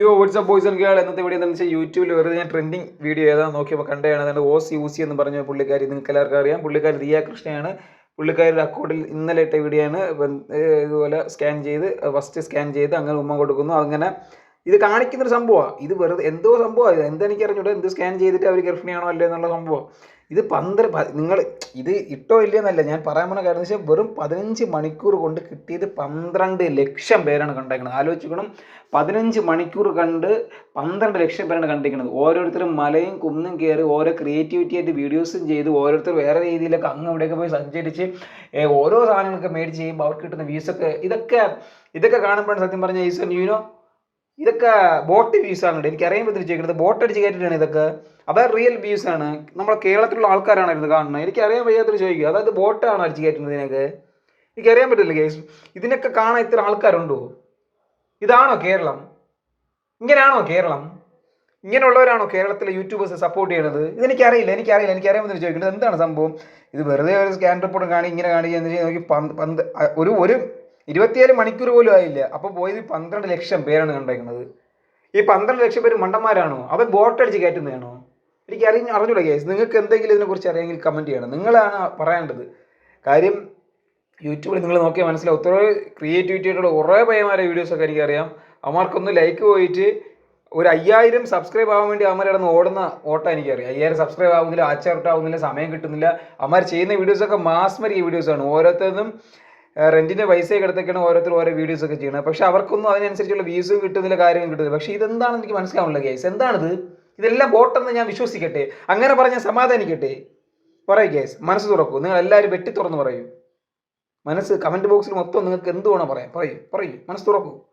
Yo WhatsApp boys and girl എന്നത്തെ video എന്താണെന്ന് വെച്ചാൽ യൂട്യൂബിൽ വെറുതെ ഞാൻ ട്രെൻഡിങ് വീഡിയോ ഏതാ നോക്കിയപ്പോൾ കണ്ടതാണ്. അതായത് ഓസ് യൂസി എന്ന് പറഞ്ഞ പുള്ളിക്കാരി നിങ്ങൾക്ക് എല്ലാവർക്കും അറിയാം. പുള്ളിക്കാരി ദിയ കൃഷ്ണയാണ് പുള്ളിക്കാരുടെ അക്കൗണ്ടിൽ ഇന്നലെ ഇട്ട വീഡിയോ ആണ്. ഇതുപോലെ സ്കാൻ ചെയ്ത് ഫസ്റ്റ് സ്കാൻ ചെയ്ത് അങ്ങനെ ഉമ്മ കൊടുക്കുന്നു. അങ്ങനെ ഇത് കാണിക്കുന്നൊരു സംഭവമാണ് ഇത് വെറുതെ എന്തോ സംഭവമാണ് ഇത് എന്തെനിക്ക് അറിഞ്ഞൂടെ എന്ത് സ്കാൻ ചെയ്തിട്ട് അവർ ഗർഭിണിയാണോ അല്ലേ എന്നുള്ള സംഭവം ഇത് പന്ത്രണ്ട് നിങ്ങൾ ഇത് ഇട്ടോ ഇല്ലയെന്നല്ല ഞാൻ പറയാൻ പോണ കാര്യം വെച്ചാൽ വെറും പതിനഞ്ച് മണിക്കൂർ കൊണ്ട് കിട്ടിയത് പന്ത്രണ്ട് ലക്ഷം പേരാണ് കണ്ടേക്കുന്നത് ആലോചിക്കണം പതിനഞ്ച് മണിക്കൂർ കണ്ട് പന്ത്രണ്ട് ലക്ഷം പേരാണ് കണ്ടിരിക്കുന്നത് ഓരോരുത്തരും മലയും കുന്നും കയറി ഓരോ ക്രിയേറ്റിവിറ്റി ആയിട്ട് വീഡിയോസും ചെയ്ത് ഓരോരുത്തർ വേറെ രീതിയിലൊക്കെ അങ്ങ് ഇവിടെയൊക്കെ പോയി സഞ്ചരിച്ച് ഓരോ സാധനങ്ങളൊക്കെ മേടിച്ച് ചെയ്യുമ്പോൾ അവർക്ക് കിട്ടുന്ന വ്യൂസൊക്കെ ഇതൊക്കെ ഇതൊക്കെ കാണുമ്പോഴാണ് സത്യം പറഞ്ഞ ഈസൺ യൂനോ ഇതൊക്കെ ബോട്ട് വ്യൂസ് ആണ് എനിക്ക് അറിയാൻ പറ്റില്ല ചോദിക്കുന്നത് ബോട്ട് അടിച്ച് കയറ്റിട്ടാണ് ഇതൊക്കെ. അവർ റിയൽ വ്യൂസ് ആണ്. നമ്മുടെ കേരളത്തിലുള്ള ആൾക്കാരാണ് ഇത് കാണുന്നത്. എനിക്ക് അറിയാൻ വയ്യാത്തൊരു ചോദിക്കുക അതായത് ബോട്ടാണ് അടിച്ച് കയറ്റുന്നത് ഇതിനൊക്കെ. എനിക്ക് അറിയാൻ പറ്റില്ല കേസ് ഇതിനൊക്കെ കാണാൻ ഇത്ര ആൾക്കാരുണ്ടോ? ഇതാണോ കേരളം? ഇങ്ങനെയാണോ കേരളം? ഇങ്ങനെയുള്ളവരാണോ കേരളത്തിലെ യൂട്യൂബേഴ്സ് സപ്പോർട്ട് ചെയ്യണത്? ഇതെനിക്കറിയില്ല. എനിക്കറിയില്ല. എനിക്കറിയാൻ പറ്റുന്ന ചോദിക്കുന്നത് എന്താണ് സംഭവം? ഇത് വെറുതെ ഒരു സ്കാൻ റിപ്പോർട്ട് കാണി ഇങ്ങനെ കാണിക്കുക എന്ന് വെച്ചാൽ നോക്കി പന്ത് പന്ത് ഒരു ഒരു ഇരുപത്തിയേഴ് മണിക്കൂർ പോലും ആയില്ല. അപ്പോൾ പോയത് പന്ത്രണ്ട് ലക്ഷം പേരാണ് കണ്ടേക്കുന്നത്. ഈ പന്ത്രണ്ട് ലക്ഷം പേര് മണ്ടന്മാരാണോ? അവർ ബോട്ടടിച്ച് കയറ്റുന്നതാണോ? എനിക്ക് അറി അറിഞ്ഞൂടെ കേസ് നിങ്ങൾക്ക് എന്തെങ്കിലും ഇതിനെക്കുറിച്ച് അറിയാമെങ്കിൽ കമന്റ് ചെയ്യണം. നിങ്ങളാണ് പറയേണ്ടത്. കാര്യം യൂട്യൂബിൽ നിങ്ങൾ നോക്കിയാൽ മനസ്സിലാവും. ഒത്തിരി ക്രിയേറ്റിവിറ്റിയായിട്ടുള്ള കുറേ പയ്യന്മാരെ വീഡിയോസൊക്കെ എനിക്കറിയാം. അവർക്കൊന്ന് ലൈക്ക് പോയിട്ട് ഒരു അയ്യായിരം സബ്സ്ക്രൈബ് ആവാൻ വേണ്ടി അമ്മ കിടന്ന് ഓടുന്ന ഓട്ടം എനിക്കറിയാം. അയ്യായിരം സബ്സ്ക്രൈബ് ആവുന്നില്ല ആച്ചാർട്ട് ആവുന്നില്ല സമയം കിട്ടുന്നില്ല. അമ്മമാർ ചെയ്യുന്ന വീഡിയോസൊക്കെ മാസ്മരിക വീഡിയോസാണ് ഓരോരുത്തരും റെന്റിന്റെ പൈസയൊക്കെ എടുത്തൊക്കെയാണ് ഓരോരുത്തർ ഓരോ വീഡിയോസ് ഒക്കെ ചെയ്യുന്നത്. പക്ഷെ അവർക്കൊന്നും അതിനനുസരിച്ചുള്ള വ്യൂസും കിട്ടുന്നില്ല കാര്യവും കിട്ടുന്നില്ല. പക്ഷെ ഇതെന്താണെന്ന് എനിക്ക് മനസ്സിലാവുന്നില്ല ഗൈസ് എന്താണിത്? ഇതെല്ലാം ബോട്ടെന്ന് ഞാൻ വിശ്വസിക്കട്ടെ. അങ്ങനെ പറഞ്ഞാൽ സമാധാനിക്കട്ടെ. പറയൂ ഗൈസ് മനസ്സ് തുറക്കൂ. നിങ്ങൾ എല്ലാവരും വെട്ടി തുറന്ന് പറയൂ. മനസ്സ് കമന്റ് ബോക്സിൽ മൊത്തം നിങ്ങൾക്ക് എന്ത് വേണം പറയാം. പറയൂ പറയൂ. മനസ്സ് തുറക്കൂ.